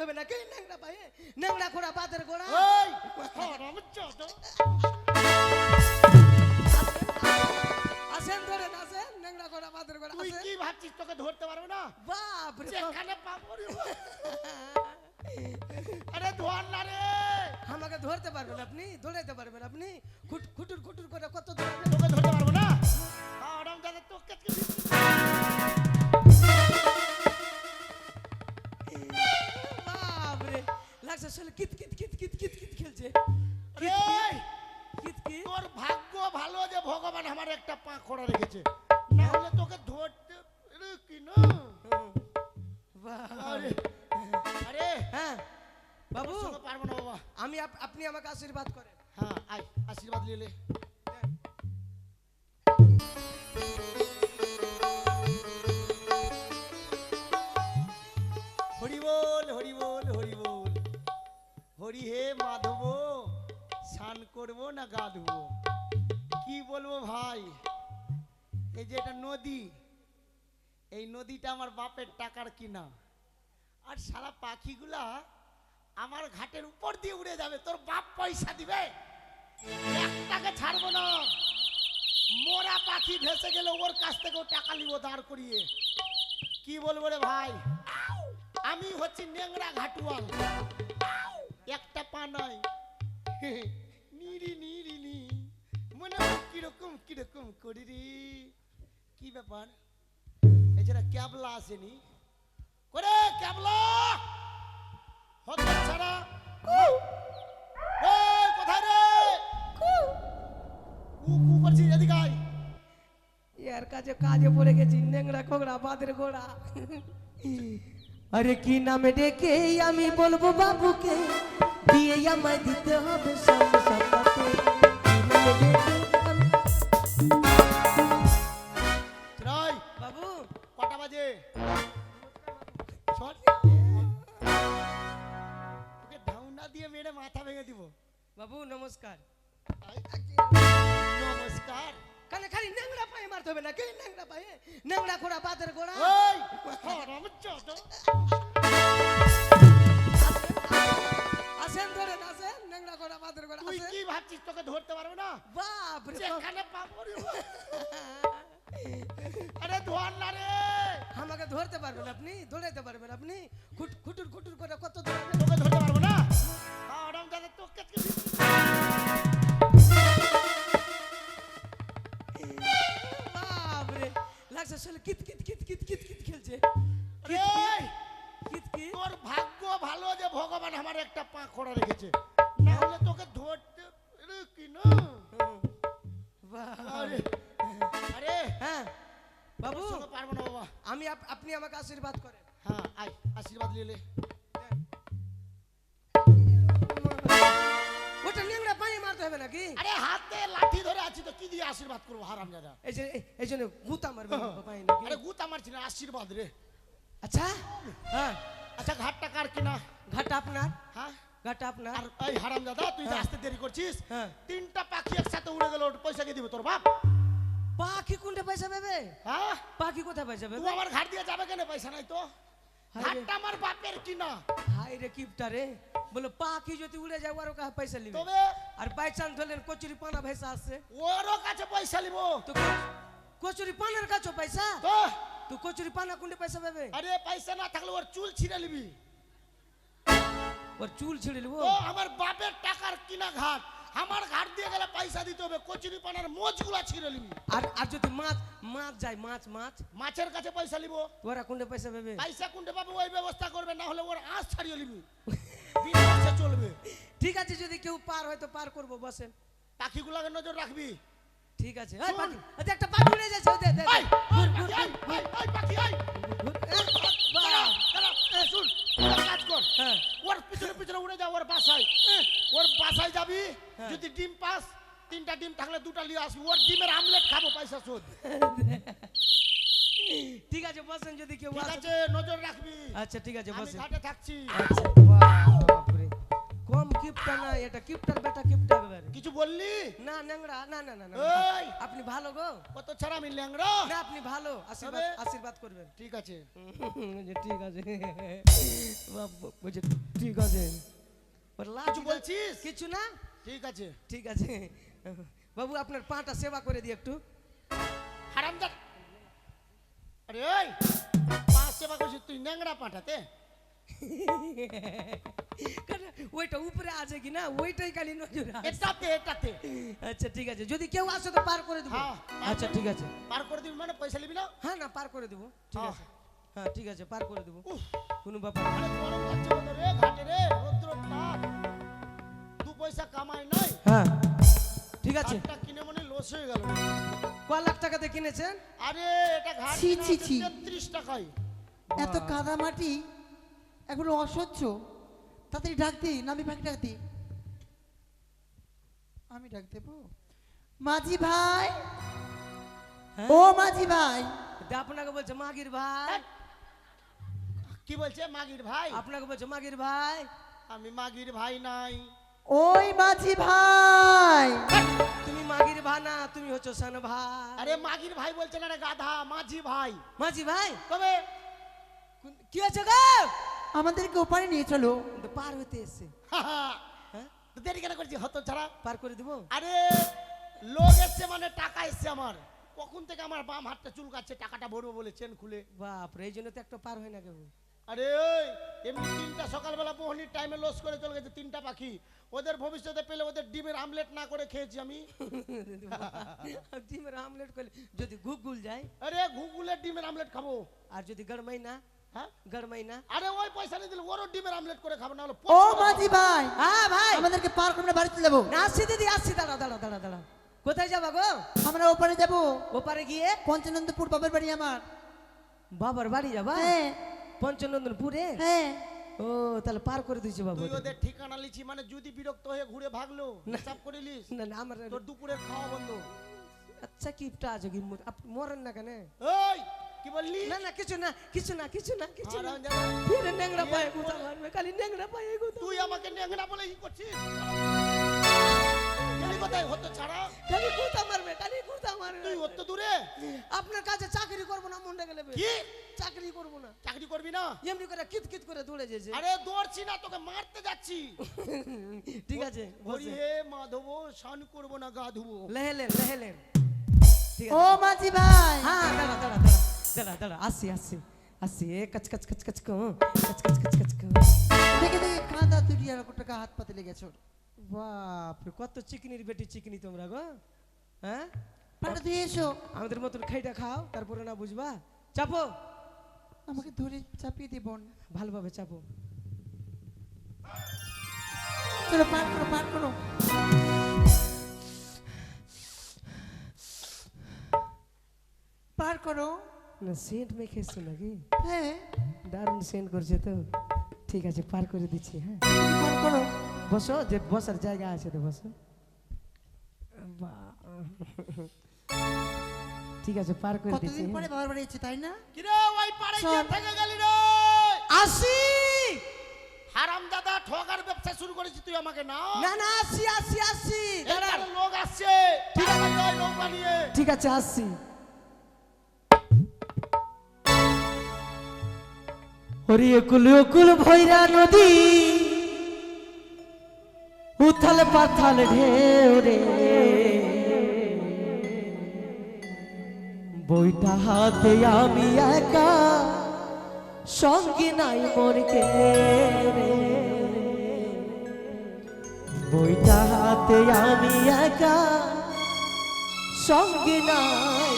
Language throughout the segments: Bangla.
মারতে হবে না কে ন্যাংরা পায়ে ন্যাংরা ঘোড়া? ওই হারামজাদা। আসেন ধরেন আসেন ন্যাংরা ঘোড়া বাদের ঘোড়া তুই কি ভাবছিস তোকে ধরতে পারবে না? বাপ। রে পাবো রে আরে ধর না রে। আমাকে ধরতে পারবেন আপনি? দৌড়াইতে পারবেন আপনি? খুট- খুটুর খুটুর করে কত দৌড়াবেন তোকে ধরতে পারব না? হারামজাদা তোকে লাগছে শরীরে কিত কিত কিত কিত কিত কিত খেলছে? তোর ভাগ্য ভালো যে ভগবান আমার একটা পা খোড়া রেখেছে। না। হলে তোকে ধরতে রে কি না? আরে আরে হ্যাঁ বাবু পারব না বাবা। আমি আপনি আমাকে আশীর্বাদ করেন। হ্যাঁ আয় আশীর্বাদ নিলে। করব না গা ধুবো কি বলব ভাই? এই যে এটা নদী, এই নদীটা আমার বাপের টাকার কিনা। আর সারা পাখিগুলা আমার ঘাটের উপর দিয়ে উড়ে যাবে, তোর বাপ পয়সা দিবে? একটাকে ছাড়বো না। মোরা পাখি ভেসে গেলে ওর কাছ থেকেও টাকা নিব দাঁড় করিয়ে। কি বলব রে ভাই? আমি হচ্ছি নেংরা ঘাটুয়াল। একটা পা নাই মনে হয় কীরকম কীরকম করি রে। কি ব্যাপার? এছাড়া ক্যাবলা আসেনি করে ক্যাবলা! হত ছাড়া কোথায় রে? কু! কু করছিস এদিকে আয়। ইয়ার কাছে কাজে পড়ে গেছি নেংরা খোগড়া বাদের ঘোড়া আরে কি নামে ডেকে আমি বলব বাবুকে? বিয়ে আমায় দিতে হবে সব সপ্তাহে বাজে। তোকে ঢাউনা দিয়ে মেরে মাথা ভেঙে দিব। বাবু নমস্কার। নমস্কার। কানে খালি নেংরা পায়ে মারতে হবে না কে নেংরা পায়ে? নেংরা ঘোড়া বাদের ঘোড়া। ওই হারামজাদা। আসেন ধরেন আসেন নেংরা ঘোড়া বাদের ঘোড়া তুই কি ভাবছিস তোকে ধরতে পারবে না? বাপ। রে। যেখানে পাবো রে। আরে ধর না রে। আমাকে ধরতে পারবেন আপনি? দৌড়াইতে পারবেন আপনি? খুট- খুটুর খুটুর করে কত দৌড়াবেন তোকে ধরতে পারব না? হারামজাদা তোকে কি বাপ লাগছে শরীরে কিত কিত কিত কিত কিত কিত খেলছে। কিত কিত তোর ভাগ্য ভালো যে ভগবান আমার একটা পা খোড়া রেখেছে। না হলে তোকে ধরতে কি না? বাপ। হ্যাঁ। বাবু পারব না বাবা। আমি আপনি আমাকে আশীর্বাদ করেন। হ্যাঁ আয় আশীর্বাদ নিলে ওটা লেংড়া পায়ে মারতে হবে নাকি? আরে হাতে লাঠি ধরে আছি তো কি দিয়ে আশীর্বাদ করব হারাম দাদা? এই যে এই- এই জন্য গুতা মারবে পায়ে নাকি? আরে গুতা মারছি না আশীর্বাদ রে। আচ্ছা? হ্যাঁ। আচ্ছা ঘাটটা কার কিনা? ঘাটা আপনার? হ্যাঁ। আপনার? আর এই হারাম দাদা তুই হ্যাঁ। আসতে দেরি করছিস হ্যাঁ। তিনটা পাখি একসাথে উড়ে গেল পয়সা কে দিবে তোর বাপ? পাখি কোনটা পয়সা পাবে হ্যাঁ? পাখি কোথায় পয়সা পাবে আমার ঘাট দিয়ে যাবে কেন পয়সা নাই তো? হায় আমার বাপের কিনা? হাই রে কিপটা রে। বলে পাখি যদি উড়ে যায় ওর কাছে পয়সা নিবে। তবে? আর বাই চান্স ধরলেন কচুরি পানা ভেসা আসছে ওরও কাছে পয়সা নিব। তো কচুরি পানার কাছে পয়সা? তো? তো কচুরি পানা কোনটা পয়সা পাবে আরে পয়সা না থাকলে ওর চুল ছিঁড়ে নিবি। ওর চুল ছিঁড়ে নেব? আমার বাপের টাকার কিনা ঘাট? আমার ঘাট দিয়ে গেলে পয়সা দিতে হবে কচুরি পানার মোচগুলা ছিঁড়ে নিবি। আর আর যদি মাছ মাছ যায় মাছ মাছ। মাছের কাছে পয়সা নিব? ওরা কোনটা পয়সা পাবে? পয়সা কোনটা পাবে ওই ব্যবস্থা করবে না হলে ওর আঁশ ছাড়িয়ে নিবি। বিনা চলবে। ঠিক আছে যদি কেউ পার হয় তো পার করব বসেন পাখিগুলোকে নজর রাখবি। ঠিক আছে। এই পাখি দেখ, একটা পাখি উড়ে যাচ্ছে ওই দে দে। এই, ঘুর, ঘুর, এই, পাখি, এই, শুন, কাজ কর। হ্যাঁ। ওর পিছনে পিছনে উড়ে যা ওর বাসায়। ওর বাসায় যাবি হ্যাঁ। যদি ডিম পাস তিনটা ডিম থাকলে দুটা নিয়ে আসবি। ওর ডিমের আমলেট খাব পয়সা শোধ। ঠিক আছে বসেন যদি কেউ ঠিক আছে নজর রাখবি। আচ্ছা ঠিক আছে বসেন। ঘাটে থাকছি। আচ্ছা কম কিপটা না এটা কিপটার বেটা কিপটা একেবারে কিছু বললি? না ন্যাংরা না না না না এই! আপনি ভালো গো। কত ছাড়া আমি ল্যাংড়া না আপনি ভালো। আশীর্বাদ আশীর্বাদ করবেন। ঠিক আছে। ঠিক আছে। বলছে ঠিক আছে। কিছু বলছিস? কিছু না? ঠিক আছে। ঠিক আছে। বাবু আপনার পাটা সেবা করে দিই একটু। হারামদার আরে ওই পাঁচ সেবা করছিস তুই পাঠাতে কারণ ওইটা উপরে আছে কি না ওইটাই খালি নজর আছে। এটাতে এটাতে। আচ্ছা ঠিক আছে। যদি কেউ আসে তো পার করে দেবো। হ্যাঁ, আচ্ছা ঠিক আছে। পার করে দিবি মানে পয়সা নিবি না? হ্যাঁ না পার করে দেবো। ঠিক আছে। হ্যাঁ ঠিক আছে পার করে দেবো। কোনো ব্যাপার। আরে গরম লাগছে রে ঘাটে রে রৌদ্র তাপ দু পয়সা কামাই নাই হ্যাঁ ঠিক আছে। ঘাটটা কিনে মনে লস হয়ে গেল। রে। ক লাখ টাকাতে কিনেছেন? আরে এটা ঘাট ছি, ছি, ছি। তেত্রিশ টাকায়। এত কাদা মাটি এগুলো অসহ্য। তাড়াতাড়ি ডাক দি নামি পাখি ডাক দি। আমি ডাক দেবো? মাঝি ভাই? হ্যাঁ? ও মাঝি ভাই। আপনাকে বলছে মাগির ভাই। কি বলছে মাগির ভাই? আপনাকে বলছে মাগির ভাই। আমি মাগির ভাই নাই। ওই মাঝি ভাই। তুমি মাগির ভাই না তুমি হচ্ছে সান ভাই। আরে মাগির ভাই বলছে না রে গাধা মাঝি ভাই। মাঝি ভাই? তবে কোন- কি হয়েছে গো? আমাদেরকে ওপারে নিয়ে চলো। কিন্তু পার হইতে এসছে। হ্যাঁ? দেরি কেন করছি? হত ছাড়া। পার করে দিব? আরে লোক এসছে মানে টাকা এসছে আমার। কখন থেকে আমার বাম হাতটা চুলকাচ্ছে টাকাটা ভরবো বলে চেন খুলে। বাপরে এই জন্য তো একটা পার হয় না কেউ। আরে ওই এমনি তিনটা সকালবেলা মোহনির টাইমে লস করে চলে গেছে তিনটা পাখি। ওদের ভবিষ্যতে পেলে ওদের ডিমের আমলেট না করে খেয়েছি আমি। ডিমের আমলেট করলে যদি গুগুল যায়? আরে ঘুগুলের ডিমের আমলেট খাব। আর যদি গরমাই না? আরে ওই পয়সা নিয়ে দিলে ওরও ডিমের আমলেট করে খাব না ও মাঝি ভাই হ্যাঁ ভাই। আমাদেরকে পার করে বাড়ি যাব না আসছি দিদি আসছি। দাঁড়া দাঁড়া দাঁড়া দাঁড়া কোথায় যাবা গো? আমরা ওপারে যাব। ওপারে গিয়ে? পঞ্চানন্দপুর বাবার বাড়ি আমার। বাবার বাড়ি যাবা? হ্যাঁ। পঞ্চনন্দনপুরে হ্যাঁ। ও তাহলে পার করে দিয়েছে বাবু তুই ওদের। ঠিকানা লিছি মানে যদি বিরক্ত হয়ে ঘুরে ভাগলো হিসাব করে লিস না না আমার তোর দুপুরে খাওয়া বন্ধ। আচ্ছা কিপটা আছে কি মরেন না কেন? কি বললি না না কিছু না কিছু না কিছু না কিছু না। ফিরে ন্যাংরা পায়ে গুতা মারবে খালি ন্যাংরা পায়ে গুতা তুই আমাকে ন্যাংরা বলে কি করছিস গেলি কোথায় হতো ছাড়া খালি গুতা মারবে খালি গুতা তুই মারবে অত দূরে আপনার কাছে চাকরি করব না মনটা গেলে কি চাকরি করব না চাকরি করবি না এমনি করে কিত কিত করে দৌড়ে যেছে আরে দৌড়ছি না তোকে মারতে যাচ্ছি ঠিক আছে হরি হে মাধব স্নান করব না গা ধুবো লেহেলেন লেহেলেন ঠিক ও মাঝি ভাই হ্যাঁ দাঁড়া দাঁড়া দাঁড়া দাঁড়া দাঁড়া আসি আসি আসি এ কচ কচ কচ কচ কো কচ কচ কচ কচ কো দেখে দেখে কাঁদা তুই আর টাকা হাত পাতে লেগেছ বাপরে কত চিকনির বেটি চিকনি তোমরা গো হ্যাঁ? পাটা তুই এসো আমাদের মতন খাইটা খাও তারপরে না বুঝবা। চাপো। আমাকে ধরে চাপিয়ে দে বোন। ভালোভাবে চাপো। চলো পার করো পার করো। পার করো। না সেন্ট মেখে এসছো নাকি? হ্যাঁ। দারুণ সেন্ট করছে তো। ঠিক আছে পার করে দিচ্ছি হ্যাঁ। করো। বসো যে বসার জায়গা আছে তো বসো। ঠিক আছে পার করে দিচ্ছি কতদিন পরে বাবার বাড়ি এসেছে তাই না? কিরে ওই পাড়ে চল। গিয়ে থেকে গেলি রে। আসি। হারাম দাদা ঠগার ব্যবসা শুরু করেছিস তুই আমাকে না? না না আসি আসি আসি। লোক আসছে। ওই ঠিক আছে আসছি হরি একুল একুল ভৈরা নদী, উথাল পাথাল ঢেউ রে। বইটা হাতে আমি একা, সঙ্গে নাই মোর কে রে। বইটা হাতে আমি একা, সঙ্গে নাই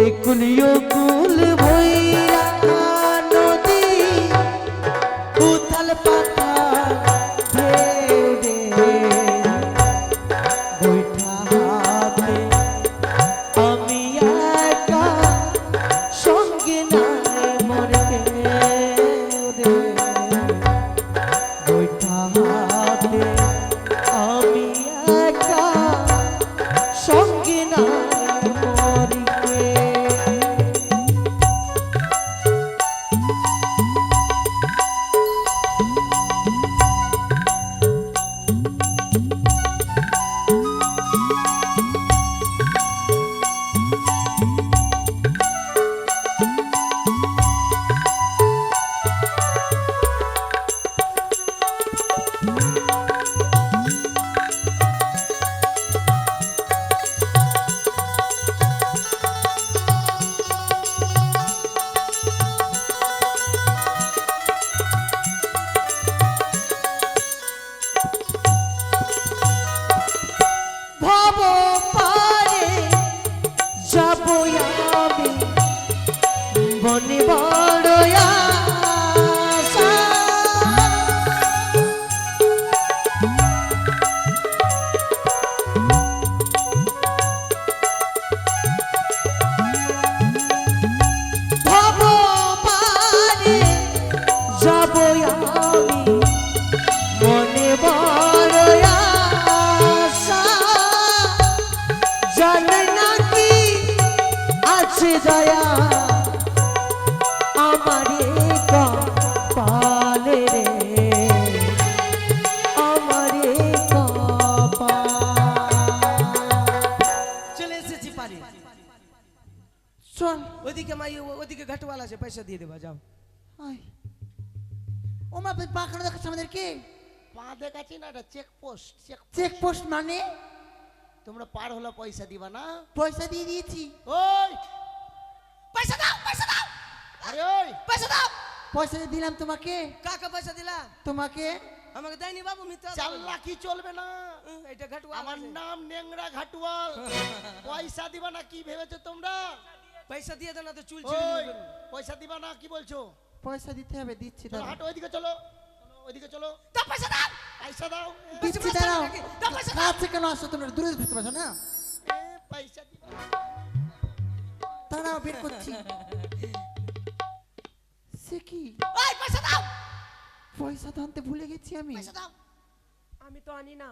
একুলিও কুল ভৈরা আছে দয়া আমারে কপালে রে। আমারে চলে এসেছি পারি। চল ওদিকে মাই ওদিকে ঘাটওয়াল আছে পয়সা দিয়ে দেবা যাও। ও মা পাখানো দেখাচ্ছে আমাদেরকে পা দেখাচ্ছি না এটা চেকপোস্ট চেক চেকপোস্ট মানে? তোমরা পার হলো পয়সা দিবা না? পয়সা দিয়ে দিয়েছি। ওই! পয়সা দাও পয়সা দাও। আরে ওই। পয়সা দাও। পয়সা দিয়ে দিলাম তোমাকে। কাকা পয়সা দিলা তোমাকে। আমাকে দেয়নি বাবু মিথ্যা চাল্লা কি চলবে না। এটা ঘাটওয়াল আমার। নাম নেংরা ঘাটুয়াল। পয়সা দিবা না কি ভেবেছো তোমরা? পয়সা দিয়ে দেন না তো চুল ছিঁড়ে পয়সা দিবা না কি বলছো? পয়সা দিতে হবে দিচ্ছি চলো দাঁড়াও হাঁটো ওইদিকে চলো। চলো, ওইদিকে চলো। দাও পয়সা দাও। পয়সা দাও। দিচ্ছি দাঁড়াও। দাও। পয়সা দাও। কাছে কেন? আসছো তোমরা দূরে বুঝতে পারছ না? এ, পয়সা দিবা। দাঁড়াও বের করছি। সে কি? ওই পয়সা দাও! পয়সা তো আনতে ভুলে গেছি আমি। পয়সা দাও! আমি তো আনি না।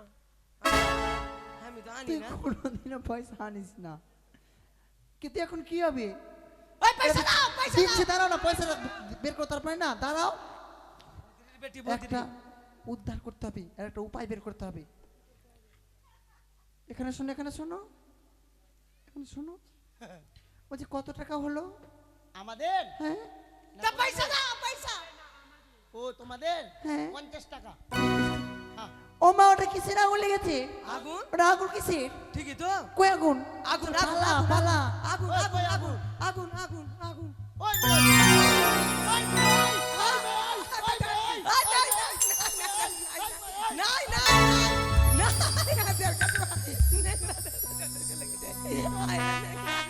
আমি তো আনি না। কোনোদিনও পয়সা আনিস না। কিন্তু এখন কি হবে? ওই পয়সা দাও পয়সা দিচ্ছি দাঁড়াও না পয়সা বের করতে পারবে না দাঁড়াও। একটা উদ্ধার করতে হবে আর একটা উপায় বের করতে হবে। এখানে শোনো এখানে শোনো। এখানে শোনো। বলছি কত টাকা হলো আমাদের হ্যাঁ পয়সা দাও পয়সা ও তোমাদের হ্যাঁ। পঞ্চাশ টাকা হ্যাঁ ও মা ওটা কিসের আগুন লেগেছে আগুন ওটা আগুন কিসের ঠিকই তো কই আগুন আগুন আগুন পালা আগুন, পালা আগুন ওই নাই, নাই, নাই, নাই,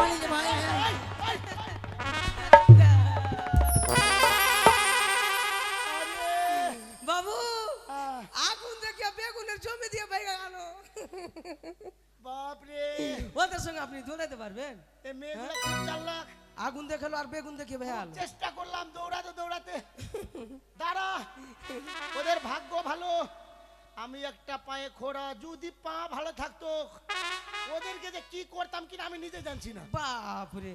পালিয়ে। বাবু আগুন দেখে বেগুনের জমি দিয়ে আনো বাপরে। ওদের সঙ্গে আপনি দৌড়াতে পারবেন? এ মেয়েগুলো খুব চালাক। আগুন দেখাল আর বেগুন দেখে ভেয়াল চেষ্টা করলাম দৌড়াতে দৌড়াতে। দাঁড়া ওদের ভাগ্য ভালো। আমি একটা পায়ে খোড়া যদি পা ভালো থাকতো ওদেরকে যে কি করতাম কিনা আমি নিজে জানছি না। বাপরে।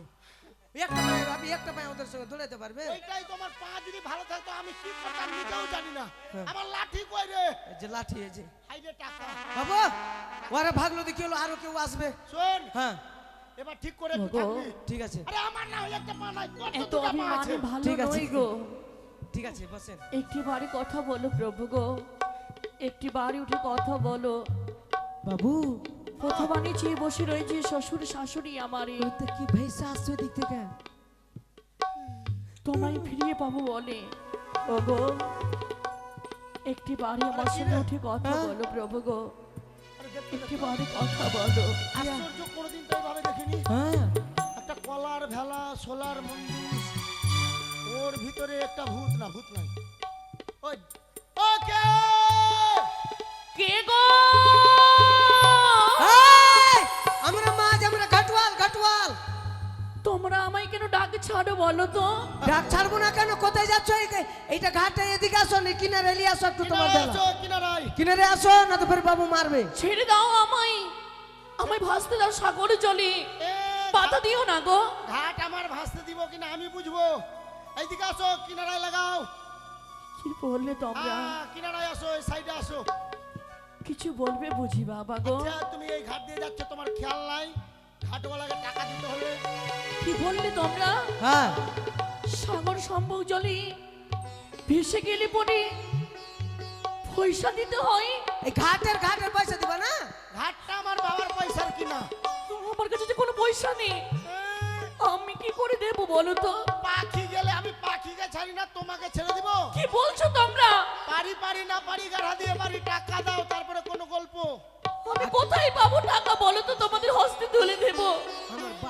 একটা পায়ে একটা পায়ে ওদের সঙ্গে দৌড়াতে পারবেন এইটাই তোমার পা যদি ভালো থাকতো আমি কি করতাম নিজেও জানি না। হ্যাঁ। আমার লাঠি কই রে? যে লাঠি এই যে। হাইরে টাকা। বাবু ওরা ভাগলো দেখি হলো আরও কেউ আসবে। শোন হ্যাঁ। এবার ঠিক করে ঠিক আছে। আরে আমার না একটা পা নাই তোর দুটা পা আছে? ভালো ঠিক আছে। গো। ঠিক আছে বসেন। একটি বাড়ি কথা বলো প্রভু গো। একটি বাড়ি উঠে কথা বলো। বাবু প্রথমা নিচে বসে রয়েছে শ্বশুর শাশুড়ি আমার কি ভেসা আসছে দিক থেকে? তোমায় ফিরিয়ে পাবো বলে। ওগো। একটি বাড়ি আমার সঙ্গে উঠে কথা হ্যাঁ? বলো প্রভু গো। একটি বাড়ি কথা বলো। আশ্চর্য কোনোদিন তো এইভাবে দেখিনি। হ্যাঁ। একটা কলার ভেলা সোলার মন্দির। ওর ভিতরে একটা ভূত না ভূত নাই ওই ওকে কে গো? তোমরা আমায় কেন ডাক ছাড়ো বলো তো? ডাক ছাড়বো না কেন? কোথায় যাচ্ছ? এই- এইটা ঘাটে এদিকে আসো নি কিনারে এলিয়ে আসো একটু তোমার কিনারে আসো না তো ফের বাবু মারবে। ছেড়ে দাও আমায়। আমায় ভাসতে দাও সাগরে চলে পাতা দিও না গো। ঘাট আমার ভাসতে দিব কিনা আমি বুঝব। এইদিকে আসো কিনারায় লাগাও। কি বললে তোমরা? কিনারায় আসো এই সাইডে আসো। কিছু বলবে বুঝি বাবা গো। আচ্ছা তুমি এই ঘাট দিয়ে যাচ্ছ তোমার খেয়াল নাই? ঘাটওয়ালাকে টাকা দিতে হবে। কি বললে তোমরা? হ্যাঁ। সাগর সম্ভব জলে ভেসে গেলে পরে পয়সা দিতে হয়? এই ঘাটের ঘাটের পয়সা দিবা না? ঘাটটা আমার বাবার পয়সার কিনা। আমার কাছে যে কোনো পয়সা নেই আমি কি করে দেবো বলো তো? পাখি গেলে আমি পাখিকে ছাড়ি না তোমাকে ছেড়ে দিব? কি বলছো তোমরা? পারি পারি না পারি গাড়া দিয়ে পারি টাকা দাও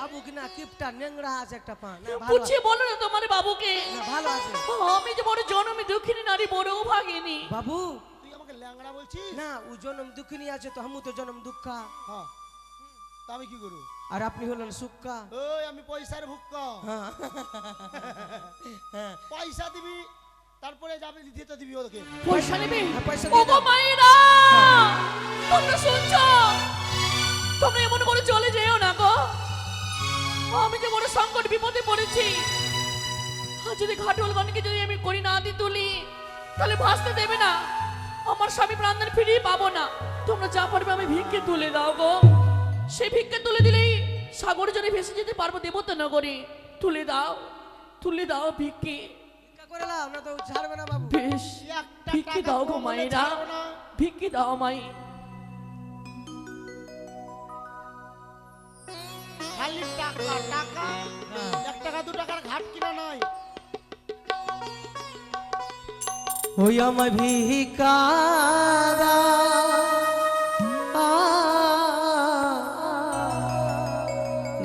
বাবু কি না কিপটা নেংড়া আছে একটা পা। না ভালো বুঝিয়ে বলো না তোমার বাবুকে। না ভালো আছে। আমি যে বড় জনমে দুঃখিনী নারী বড় ভাগিনী। বাবু তুই আমাকে ল্যাংড়া বলছিস? না ও জনম দুঃখিনী আছে তো আমু তো জনম দুঃখা। হ্যাঁ। তা আমি কি করব? আর আপনি হলেন সুক্কা। ওই আমি পয়সার ভুক্ক হ্যাঁ। হ্যাঁ। পয়সা দিবি তারপরে যাবে দিতে দিবি ওকে। পয়সা নেবে? হ্যাঁ, পয়সা ও দিয়ে গো দাও। তোমরা শুনছো? তোমরা এমন বড় চলে যেও না গো। আমি যে বড় সংকট বিপদে পড়েছি আর যদি ঘাটলগণকে যদি আমি করি না দি তুলি তাহলে ভাসতে দেবে না। আমার স্বামী প্রাণদান ফিরিয়ে পাবো না। তোমরা যা পারবে আমি ভিক্ষে তুলে দাও গো। সেই ভিক্ষে তুলে দিলেই সাগর জলে ভেসে যেতে পারব দেবতা নগরে তুলে দাও তুলে দাও ভিক্ষে। বেশ ভিক্ষে দাও গো মায়েরা। ভিক্ষে দাও মাই খালি টাকা টাকা? হ্যাঁ। এক টাকা দু টাকার ঘাট কিনা নয় ওই ভিকারা।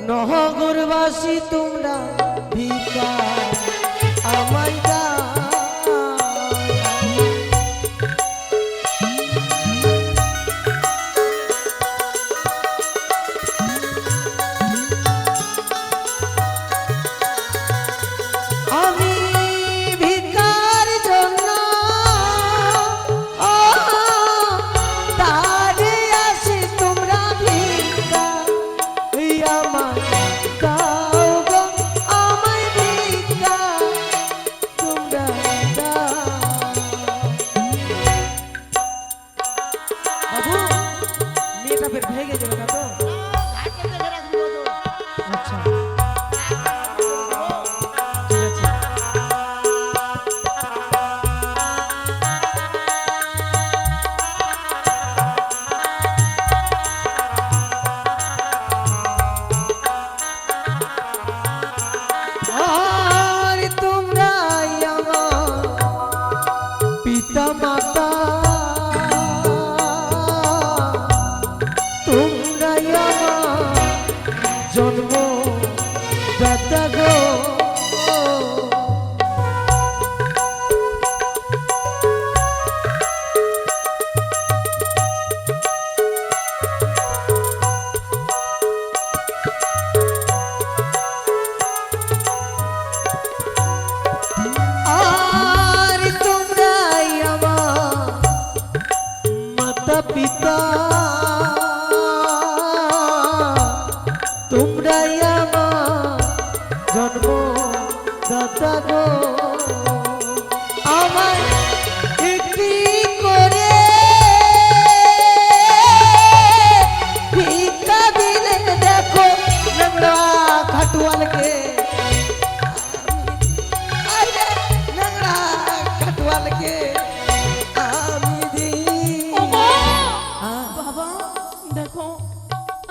নহগরবাসী তোমরা ভিকা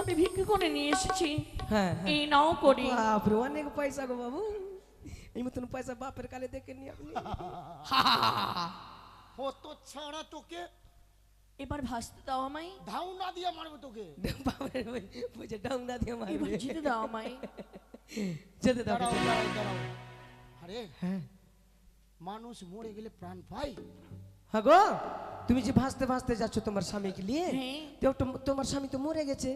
আমি ভিক্ষে করে নিয়ে এসেছি। হ্যাঁ এই নাও করি। বাপরে অনেক পয়সা গো বাবু। এই মতন পয়সা বাপের কালে দেখে নি আপনি। কত ছাড়া তোকে। এবার ভাসতে দাও আমায়। ধাউনা দিয়ে মারবো তোকে। বাপরে বুঝে ডাউনা দিয়ে এবার মারবে যেতে দাও আমায়। যেতে দাও আরে হ্যাঁ। মানুষ মরে গেলে প্রাণ পায়। হ্যাঁ গো তুমি যে ভাসতে ভাসতে যাচ্ছ তোমার স্বামীকে নিয়ে হ্যাঁ। তোমার স্বামী তো মরে গেছে।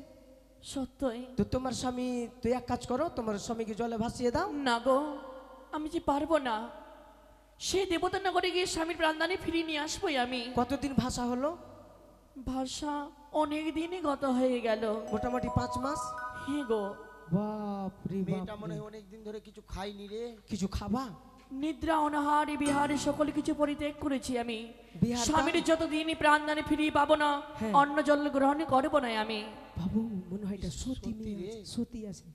সত্যই। তো তোমার স্বামী তো এক কাজ করো তোমার স্বামীকে জলে ভাসিয়ে দাও। না গো আমি যে পারব না। সে দেবতা নগরে গিয়ে স্বামীর প্রাণদানে ফিরিয়ে নিয়ে আসবোই আমি। কতদিন ভাষা হলো? ভাষা অনেক দিনই গত হয়ে গেল। মোটামুটি পাঁচ মাস? হে গো। বাপ রে মেয়েটা মনে। হয় অনেকদিন ধরে কিছু খাইনি রে। কিছু খাবা? নিদ্রা অনাহারে বিহারে সকল কিছু পরিত্যাগ করেছি আমি? স্বামীর যতদিনই প্রাণদানে ফিরিয়ে পাবো না হ্যাঁ। অন্ন জল গ্রহণ করব না আমি। বাবু মনে হয় এটা সতী সতী রে। আছে, সতী আছে।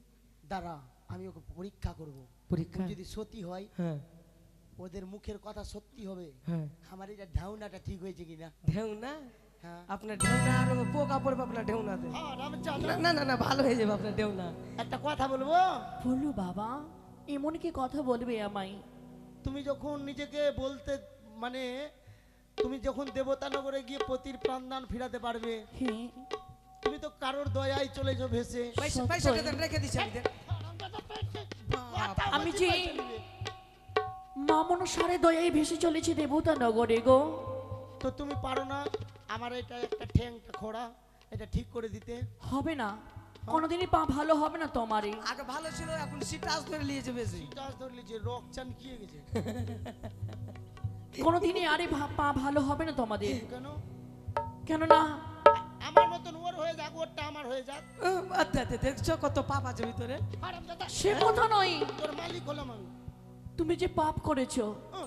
দাঁড়া আমি ওকে পরীক্ষা করব। পরীক্ষা? যদি সত্যি হয় হ্যাঁ। ওদের মুখের কথা সত্যি হবে। হ্যাঁ। আমার এটা ঢাউনাটা ঠিক হয়েছে কিনা? ঢেউ না হ্যাঁ। আপনার ঢেউনা আর পোকা পড়বে আপনার ঢেউনাতে। হ্যাঁ, না না না ভালো হয়ে যাবে আপনার ঢেউনা। একটা কথা বলব? বলো বাবা এমন কি কথা বলবে আমায়? তুমি যখন নিজেকে বলতে মানে তুমি যখন দেবতানগরে গিয়ে পতির প্রাণদান ফিরাতে পারবে তুমি তো কারোর দয়ায় চলে যাও ভেসে। রেখে আমি যে মামন সারে দয়ায় ভেসে চলেছি দেবতা নগরে গো। তো তুমি পারো না আমার এটা একটা ঠ্যাংটা খোড়া এটা ঠিক করে দিতে। হবে না। কোনোদিনই পা ভালো হবে না তোমারই। আগে ভালো ছিল এখন সিটাস ধরে নিয়েছে বেশি টাচ ধরলি যে রক চান কি হয়ে গেছে। কোনোদিনই আরে ভা- পা ভালো হবে না তোমাদের। কেন? কেন না আমার মতন ওর হয়ে যাক ওরটা আমার হয়ে যাক। আচ্ছা আচ্ছা দেখছ কত পাপ আছে ভিতরে? হারামজাদা, সে কথা নয়। তোর মালিক হলাম আমি। তুমি যে পাপ করেছ উহ,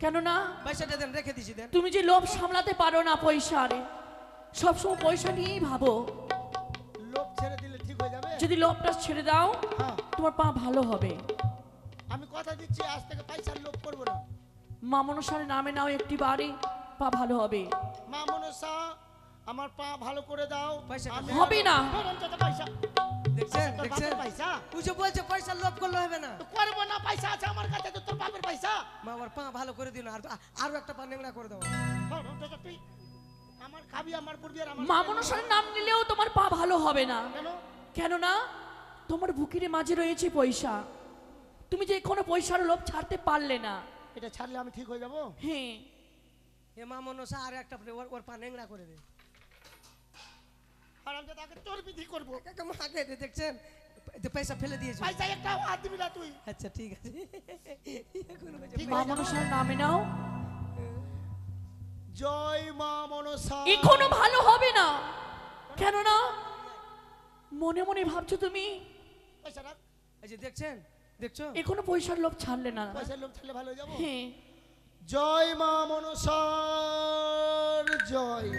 কেন না পয়সাটা দেন রেখে দিছি দেন। তুমি যে লোভ সামলাতে পারো না পয়সার সবসময় পয়সা নিয়েই ভাবো। যদি লোভটা ছেড়ে দাও হ্যাঁ। তোমার পা ভালো হবে। আমি কথা দিচ্ছি আজ থেকে পয়সার লোভ করব না। মা মনসার নামে নাও একটি বাড়ি পা ভালো হবে। মা মনসা আমার পা ভালো করে দাও। পয়সা আমি- হবে না। দেখছেন দেখছেন? পয়সা? যে বলছে পয়সা লোভ করলে হবে না। তো করব না পয়সা আছে আমার কাছে তো তোর বাপের পয়সা? মা আমার পা ভালো করে দিন আর আরও একটা পা নেংড়া করে দাও। তুই আমার খাবি আমার করবি আর আমার মা মনসার নাম নিলেও তোমার পা ভালো হবে না। কেন? কেন না তোমার বুকের মাঝে রয়েছে পয়সা। তুমি যে কোনো পয়সার লোভ ছাড়তে পারলে না। এটা ছাড়লে আমি ঠিক হয়ে যাব? হ্যাঁ। এ মা মনসা আর একটা ওর ওর পা নেংড়া করে দে। হারামজাদা আগে তোর বিধি করব। কাকা মা আগে দে, দেখছেন? পয়সা ফেলে দিয়েছে। পয়সা একটা হাত দিবি না তুই। আচ্ছা ঠিক আছে। ঠিক মা মনসার নামে নাও। জয় মা মনসা। এখনও ভালো হবে না। কেন না মনে মনে ভাবছ তুমি? পয়সা রাখ। এই যে দেখছেন? দেখছ? এখনও পয়সার লোভ ছাড়লে না। পয়সার লোভ ছাড়লে ভালো হয়ে যাব? হ্যাঁ। জয় মা মনসার জয়।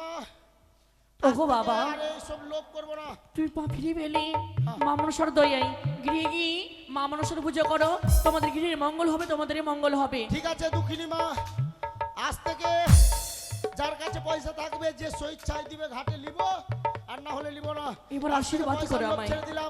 মা ওগো বাবা। সব লোভ করব না। তুই পা ফিরে পেলে মামনসর দয়াই। গৃহে গিয়ে মামনসর পুজো করো। তোমাদের গৃহের মঙ্গল হবে তোমাদের মঙ্গল হবে। ঠিক আছে দুঃখিনী মা আজ থেকে যার কাছে পয়সা থাকবে যে সই চাই দিবে ঘাটে নিবো। আর না হলে নিবো না। এবার আশীর্বাদ করে করো আমায়। দিলাম।